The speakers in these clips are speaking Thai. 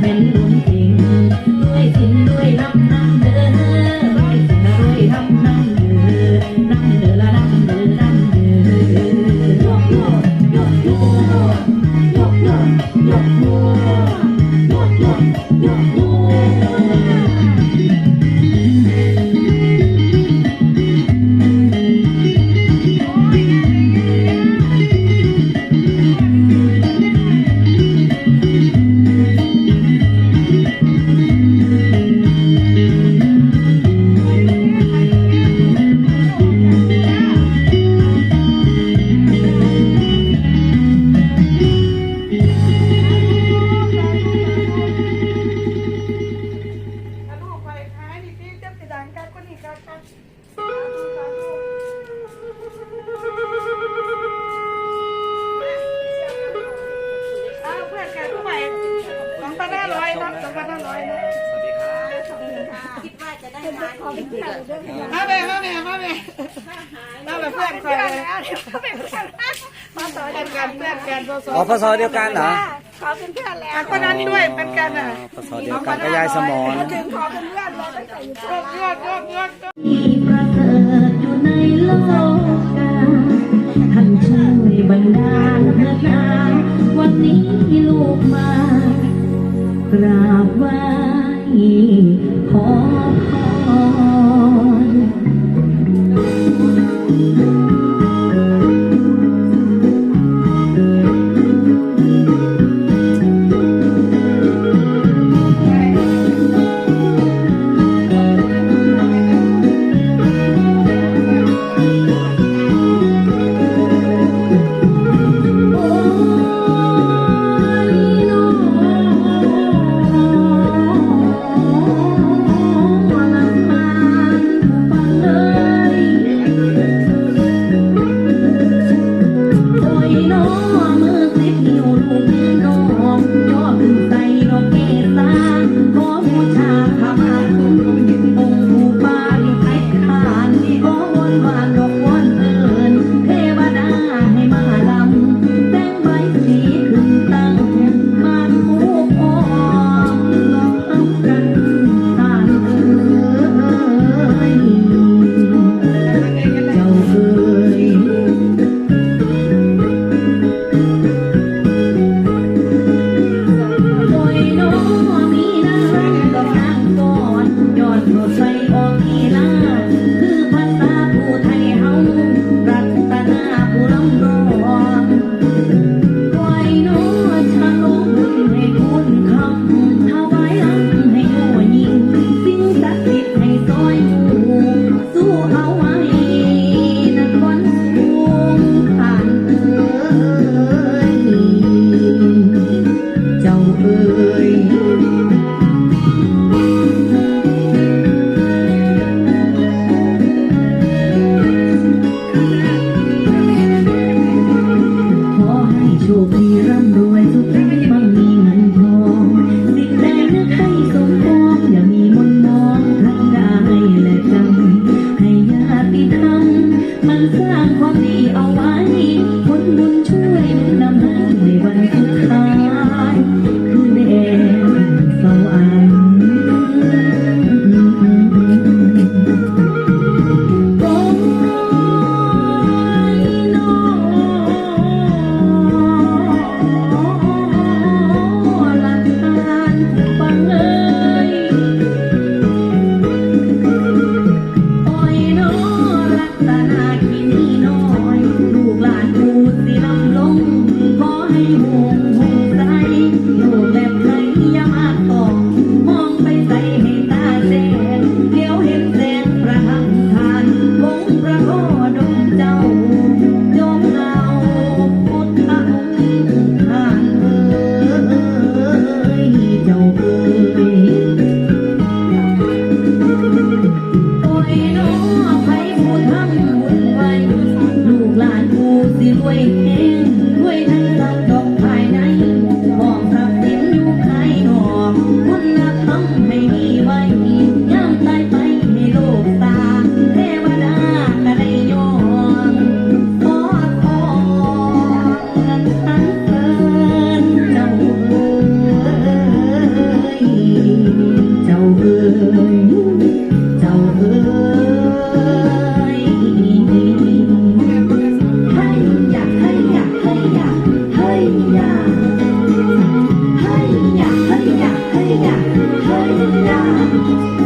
Thank you. เป็นเพอนพศเดียวกันเพื่อนกัอเดียวกันเหรอขอเป็นเพื่อนแล้ว คนนั้นด้วยเป็นกันอะพศเดียวกันก็ยายสมอนถึงขอเป็นเพื่อนเลยตั้งแต่อยู่ช่วงยอดยอดยอดมีประเสริฐอยู่ในโลกกาท่านช่วยบันดาลนานาวันนี้ลูกมากราบไหว้ขอพร Hallelujah, hallelujah.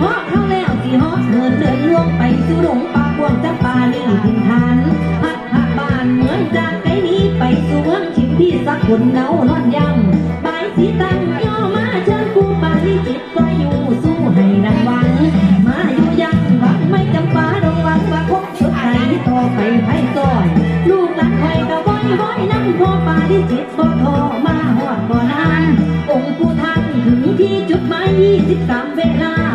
พ่อเข้าแล้วสีหอกเดินเดินล่วงไปสู่หลงปากวงจัปลาลี่ลินฐานพัดหักบานเหมือนจากไกลนี้ไปสู่เมืองชิมพี่สักคนเดาลอดยังบายสีตังย่อมาเชิญกูป่าลิจิตก็อยู่สู้ให้ดังวังมาอยู่ยังวังไม่จำปาระวังว่าพบสุดใจต่อไปไพ่ซอยลูกหลานคอยกระวอยห้อยนั่งพอป่าลิจิตบ่ทอมาหอดบ่อนานองค์กูทันถึงที่จุดหมายยี่สิบสามเวลา